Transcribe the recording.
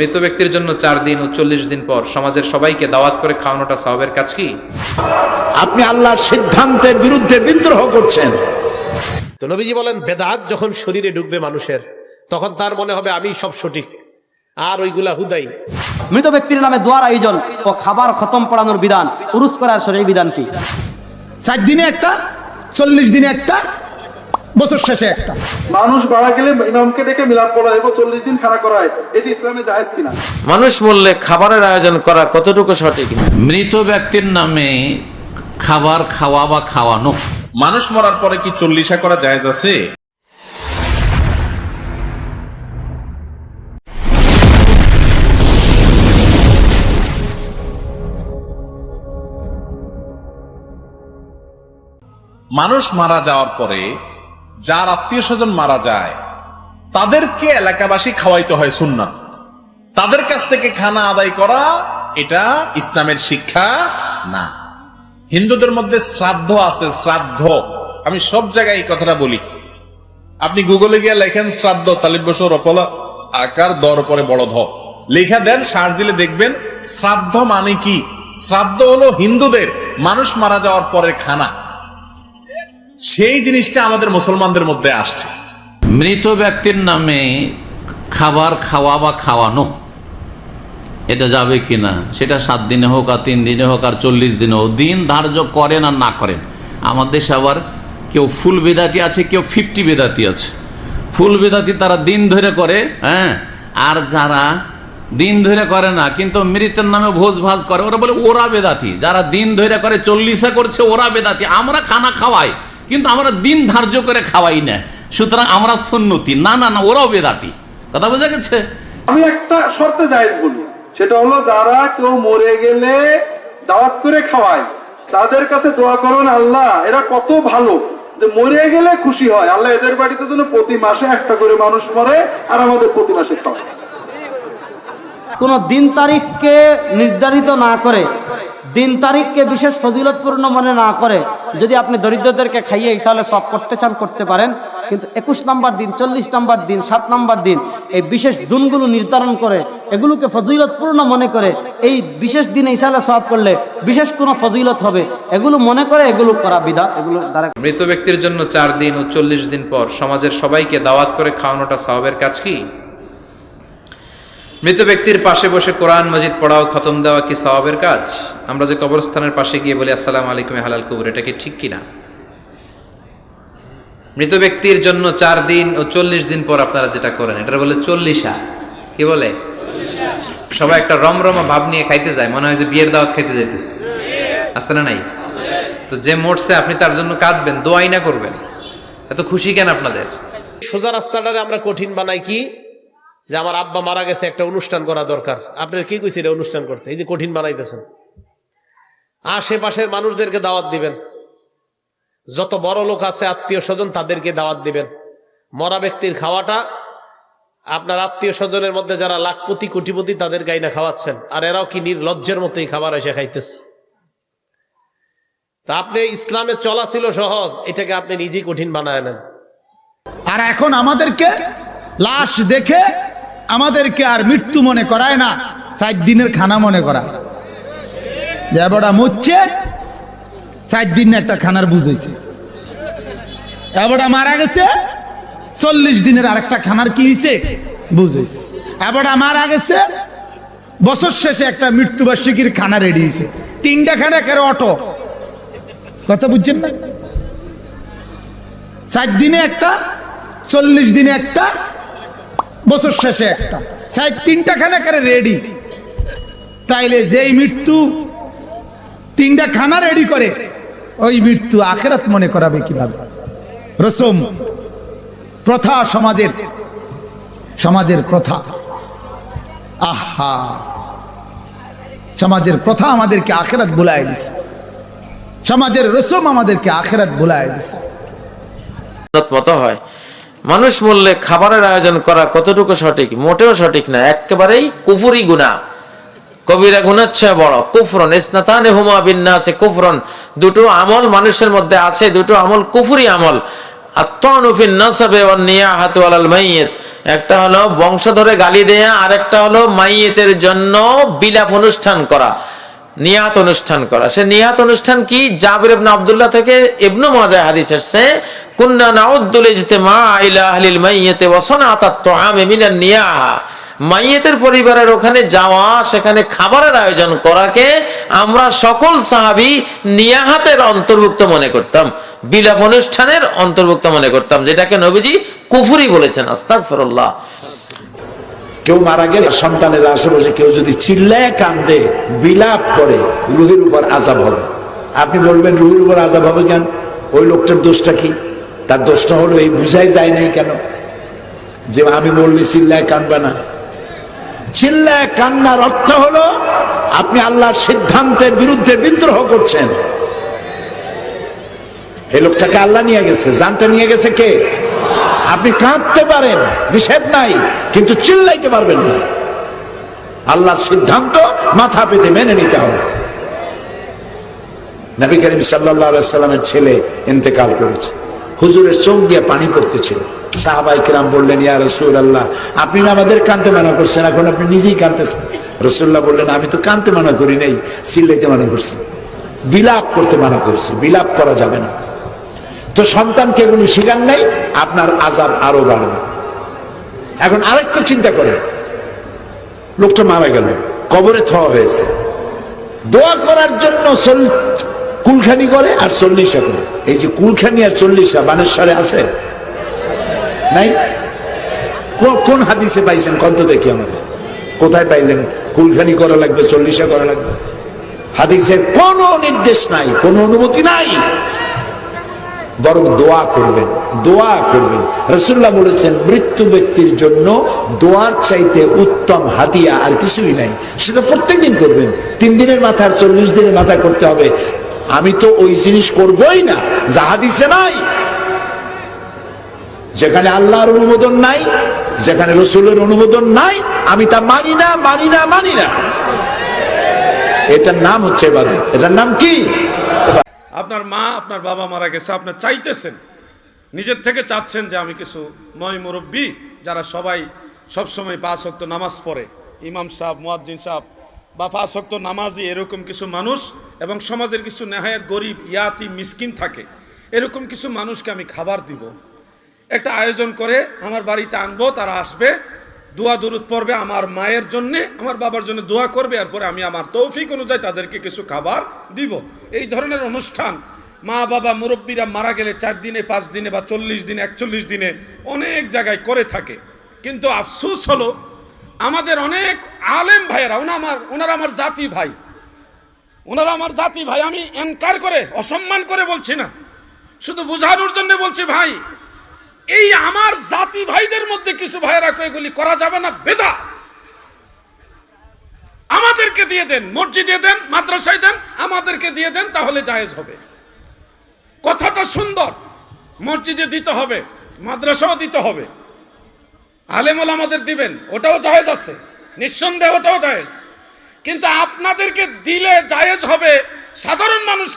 মৃত ব্যক্তির জন্য চার দিন ও চল্লিশ দিন পর সমাজের সবাইকে দাওয়াত করে খাওয়ানোটা সবের কাজ কি? আপনি আল্লাহর সিদ্ধান্তের বিরুদ্ধে বিদ্রোহ করছেন। তো নবীজি বলেন বেদাত যখন শরীরে ঢুকবে মানুষের তখন তার মনে হবে আমি সব সঠিক। আর ওইগুলা হুদাই। মৃত ব্যক্তির নামে দোয়ার আয়োজন ও খাবার খতম পড়ানোর বিধান উরুস করার শরীর বিধান কি? ষাট দিনে একটা চল্লিশ দিনে একটা বছর শেষে একটা। মানুষ মারা গেলে ইমামকে ডেকে মিলাদ পড়া এবং চল্লিশ দিন খাড়া করা হয় এটি ইসলামে জায়েজ কিনা? মানুষ মূল্যে খাবারের আয়োজন করা কতটুকু সঠিক মৃত ব্যক্তির নামে খাবার খাওয়া বা খাওয়ানো। মানুষ মরার পরে কি চল্লিশা করা জায়েজ আছে? মানুষ মারা যাওয়ার পরে যার আত্মীয় স্বজন মারা যায়, তাদেরকে এলাকাবাসী খাওয়াইতে হয় সুন্নাত। তাদের কাছ থেকে খানা আদায় করা, এটা ইসলামের শিক্ষা না। হিন্দুদের মধ্যে শ্রাদ্ধ আছে, শ্রাদ্ধ। আমি সব জায়গায় এই কথাটা বলি। আপনি গুগলে গিয়ে লেখেন শ্রাদ্ধ, তালিব বছর অপলা আকার, দর পরে বড় ধ। লেখা দেন, সার দিলে দেখবেন শ্রাদ্ধ মানে কি? শ্রাদ্ধ হলো হিন্দুদের, মানুষ মারা যাওয়ার পরের খানা। সেই জিনিসটা আমাদের মুসলমানদের মধ্যে আসছে। মৃত ব্যক্তির নামে খাবার খাওয়া বা খাওয়ানো, এটা যাবে কি না সেটা সাত দিনে হোক আর তিন দিনে হোক আর চল্লিশ দিনে হোক, দিন ধার্য করেন আর না করেন। আমাদের দেশে আবার কেউ ফুল বেদাতি আছে, কেউ ফিফটি বেদাতি আছে। ফুল বেদাতি তারা দিন ধরে করে হ্যাঁ? আর যারা দিন ধরে করে না, কিন্তু মৃতের নামে ভোজ ভাজ করে, ওরা বলে ওরা বেদাতি। যারা দিন ধরে করে, চল্লিশে করছে ওরা বেদাতি। আমরা খানা খাওয়াই। কিন্তু আমরা দিন ধার্য করে খাওয়াই না। সুতরাং আমরা সুন্নতি। না না না ওরাও বেদাতি। কথা বোঝা গেছে? আমি একটা শর্তে জায়েজ বলি। সেটা হলো যারা কেউ মরে গেলে দাওয়াত করে খাওয়ায় তাদের কাছে দোয়া করুন আল্লাহ এরা কত ভালো যে মরে গেলে খুশি হয়। আল্লাহ এদের বাড়িতে যেন প্রতি মাসে একটা করে মানুষ মরে আর আমাদের প্রতি মাসে খাওয়ায়। কোনো দিন তারিখকে নির্ধারিত না করে দিন তারিখকে বিশেষ ফজিলতপূর্ণ মনে না করে যদি আপনি দরিদ্রদেরকে খাইয়ে ইসালে সব করতে চান, করতে পারেন। কিন্তু একুশ নাম্বার দিন, চল্লিশ নাম্বার দিন, সাত নাম্বার দিন, এই বিশেষ দিনগুলো নির্ধারণ করে, এগুলোকে ফজিলতপূর্ণ মনে করে এই বিশেষ দিনে ইসালে সব করলে বিশেষ কোনো ফজিলত হবে। এগুলো মনে করে, এগুলো করা বিধা এগুলো দ্বারা মৃত ব্যক্তির জন্য চার দিন ও চল্লিশ দিন পর সমাজের সবাইকে দাওয়াত করে খাওয়ানোটা সবের কাজ কি? মৃত ব্যক্তির পাশে বসে কোরআন, মজিদ পড়াও, খতম দেওয়া কি সওয়াবের কাজ? আমরা যে কবরস্থানের পাশে গিয়ে বলি, আসসালাম আলাইকুম হালাল কুবুর এটা কি ঠিক কিনা? মৃত ব্যক্তির জন্য চার দিন ও চল্লিশ দিন পর আপনারা যেটা করেন এটা বলে চল্লিশা। কি বলে? সবাই একটা রমরমা ভাব নিয়ে খাইতে যায়, মনে হয় যে বিয়ের দাওয়াত খাইতে যাইতেছে। আসতে না নাই? তো যে মরছে, আপনি তার জন্য কাঁদবেন, দোয়াই না করবেন। এত খুশি কেন আপনাদের? সোজা রাস্তাটারে আমরা কঠিন বানাই কি? যে আমার আব্বা মারা গেছে, একটা অনুষ্ঠান করা দরকার। আপনার কি কইছে এটা অনুষ্ঠান করতে? এই যে কঠিন বানাইতেছেন। আশেপাশের মানুষদেরকে দাওয়াত দিবেন। যত বড় লোক আছে, আত্মীয় স্বজন, তাদেরকে দাওয়াত দিবেন। মরা ব্যক্তির খাওয়াটা, আপনার আত্মীয় স্বজনের মধ্যে যারা লাখপতি, কোটিপতি, তাদের গাইনা খাওয়াচ্ছেন। আর এরাও কি নির্লজ্জের মতোই খাবার এসে খাইতেছে। তা আপনি ইসলামে চলা ছিল সহজ, এটাকে আপনি নিজেই কঠিন বানায় নেন। আর এখন আমাদেরকে লাশ দেখে আমাদেরকে আর মৃত্যু মনে করায় না ষাট দিনের খানা মনে করা। যে এবারটা মরছে ষাট দিন একটা খানার বুঝ হয়েছে। এবারটা মারা গেছে, চল্লিশ দিনের আরেকটা খানার কি হয়েছে? বুঝ হয়েছে। এবারটা মারা গেছে, বছর শেষে একটা মৃত্যুবার্ষিকীর খানা রেডি হয়েছে। তিনটা খানা কেন অটো? কথা বুঝছেন না? ষাট দিনে একটা, চল্লিশ দিনে একটা বছর শেষে একটা। ষাট তিনটা খানা করে রেডি তাইলে যেই মৃত্যু তিনটা খানা রেডি করে, ওই মৃত্যু আখেরাত মনে করাবে কীভাবে? রসম প্রথা সমাজের সমাজের প্রথা। আহা! সমাজের প্রথা আমাদেরকে আখেরাত বুলায় দিছে। সমাজের রসম আমাদেরকে আখেরাত বুলায় দিছে। হয়। মানুষ মূল্যে খাবারের আয়োজন করা কতটুকু সঠিক? মোটেও সঠিক না। একেবারেই কুফুরি গুণা। কবিরা গুণার চেয়ে বড়। কুফরন ইসনাতানে হুমা বিন্যাসে কুফরন। দুটো আমল মানুষের মধ্যে আছে, দুটো আমল কুফুরি আমল। আত্মানুফিন নাসাবে ওয়ান নিয়াহাতু আলাল মাইয়িত। একটা হলো বংশধরে গালি দেয়া আর একটা হলো মাইয়েতের জন্য বিলাপ অনুষ্ঠান করা। নিয়াত অনুষ্ঠান করা। সে নিয়াত অনুষ্ঠান কি? জাবির ইবনে আব্দুল্লাহ থেকে ইবনু মাজা হাদিস আসছে কুন্না নাউদ্দুল ইজতিমা ইলা আহলিল মাইয়াতি ওয়া সানাতাত তুআমি মিনান নিয়াহা। মাইয়েতের পরিবারের ওখানে যাওয়া, সেখানে খাবারের আয়োজন করাকে আমরা সকল সাহাবি নিয়াহাতের অন্তর্ভুক্ত মনে করতাম। বিলাপ অনুষ্ঠানের অন্তর্ভুক্ত মনে করতাম, যেটাকে নবীজি কুফুরি বলেছেন, আস্তাগফিরুল্লাহ। কেউ মারা গেলে সন্তানের আশেপাশে কেউ যদি চিল্লায় কান্দে, বিলাপ করে, রুহের উপর আজাব হবে। আপনি বলবেন, রুহের উপর আজাব হবে কেন? ওই লোকটার দোষটা কি? তার দোষটা হলো এই বুঝাই যায় নাই কেন? যে আমি বললে চিল্লায় কানবে না। চিল্লায় কান্নার অর্থ হলো, আপনি আল্লাহর সিদ্ধান্তের বিরুদ্ধে বিদ্রোহ করছেন। এই লোকটাকে আল্লাহ নিয়ে গেছে। জানটা নিয়ে গেছে কে? আপনি কাঁদতে পারেন, নিষেধ নাই, কিন্তু চিল্লাইতে পারবেন না। আল্লাহর সিদ্ধান্ত মাথা পেতে মেনে নিতে হবে। নবী করিম সাল্লামের ছেলে ইন্তেকাল করেছে। হুজুরের চোখ দিয়ে পানি পড়তেছিল। সাহাবাই কিরাম বললেন, ইয়া রসুল আল্লাহ আপনি আমাদের কানতে মানা করছেন, এখন আপনি নিজেই কানতেছেন রসুল্লাহ বললেন, আমি তো কানতে মানা করি নাই, চিল্লাইতে মানা করছি। বিলাপ করতে মানা করছি, বিলাপ করা যাবে না। তো সন্তানকে এগুলো শিখান নাই, আপনার আজাব আরও বাড়বে। এখন আরেকটা চিন্তা করেন, লোকটা মারা গেল, কবরে থওয়া হয়েছে। দোয়া করার জন্য কুলখানি করে আর চল্লিশা করে। এই যে কুলখানি আর চল্লিশা বানেশ্বরে আছে? নাই? কোন হাদিসে পাইছেন? কত দেখি আমাদের কোথায় পাইলেন? কুলখানি করা লাগবে, চল্লিশা করা লাগবে। হাদিসের কোনো নির্দেশ নাই, কোনো অনুমতি নাই। বরং দোয়া করবেন দোয়া করবেন। রসুল্লাহ বলেছেন, মৃত্যু ব্যক্তির জন্য দোয়ার চাইতে উত্তম হাতিয়া আর কিছুই নাই। সেটা প্রত্যেকদিন করবেন। তিন দিনের মাথায় চল্লিশ দিনের মাথায় করতে হবে। আমি তো ওই জিনিস করবই না যাহা দিছে নাই। যেখানে আল্লাহর অনুমোদন নাই, যেখানে রসুলের অনুমোদন নাই, আমি তা মানি না মানি না মানি না। এটার নাম হচ্ছে এবার এটার নাম কি? আপনার মা, আপনার বাবা মারা গেছে আপনার চাইতেছেন, নিজের থেকে চাচ্ছেন যে আমি কিছু ময় মুরব্বী যারা সবাই সব সময় অক্ত নামাজ পড়ে। ইমাম সাহেব, মুয়াজ্জিন সাহেব, বা পাঁচ অক্ত নামাজি এরকম কিছু মানুষ এবং সমাজের কিছু নেহায়ত গরিব, ইয়াতি, মিসকিন থাকে। এরকম কিছু মানুষকে আমি খাবার দিব। একটা আয়োজন করে আমার বাড়িতে আনব, তারা আসবে। দোয়া দুরুদ পড়বে আমার মায়ের জন্য, আমার বাবার জন্য দোয়া করবে, এরপরে আমি আমার তৌফিক অনুযায়ী তাদেরকে কিছু খাবার দিব। এই ধরনের অনুষ্ঠান মা বাবা মুরব্বীরা মারা গেলে চার দিনে, পাঁচ দিনে বা চল্লিশ দিনে, একচল্লিশ দিনে অনেক জায়গায় করে থাকে। কিন্তু আফসোস হলো, আমাদের অনেক আলেম ভাইয়েরা, ওনা আমার, ওনারা আমার জাতি ভাই। ওনারা আমার জাতি ভাই, আমি এনকার করে, অসম্মান করে বলছি না। শুধু বোঝানোর জন্য বলছি ভাই এই আমার জাতি ভাইদের মধ্যে কিছু ভাইয়েরা কো এগুলি করা যাবে না বেদা আমাদেরকে দিয়ে দেন, মসজিদে দেন, মাদ্রাসায় দেন, আমাদেরকে দিয়ে দেন, তাহলে জায়েজ হবে। কথাটা সুন্দর, মসজিদে দিতে হবে, মাদ্রাসাও দিতে হবে। আলেমল আমাদের দিবেন, ওটাও জায়েজ আছে, নিঃসন্দেহ ওটাও জায়েজ। কিন্তু আপনাদেরকে দিলে জায়েজ হবে সাধারণ মানুষ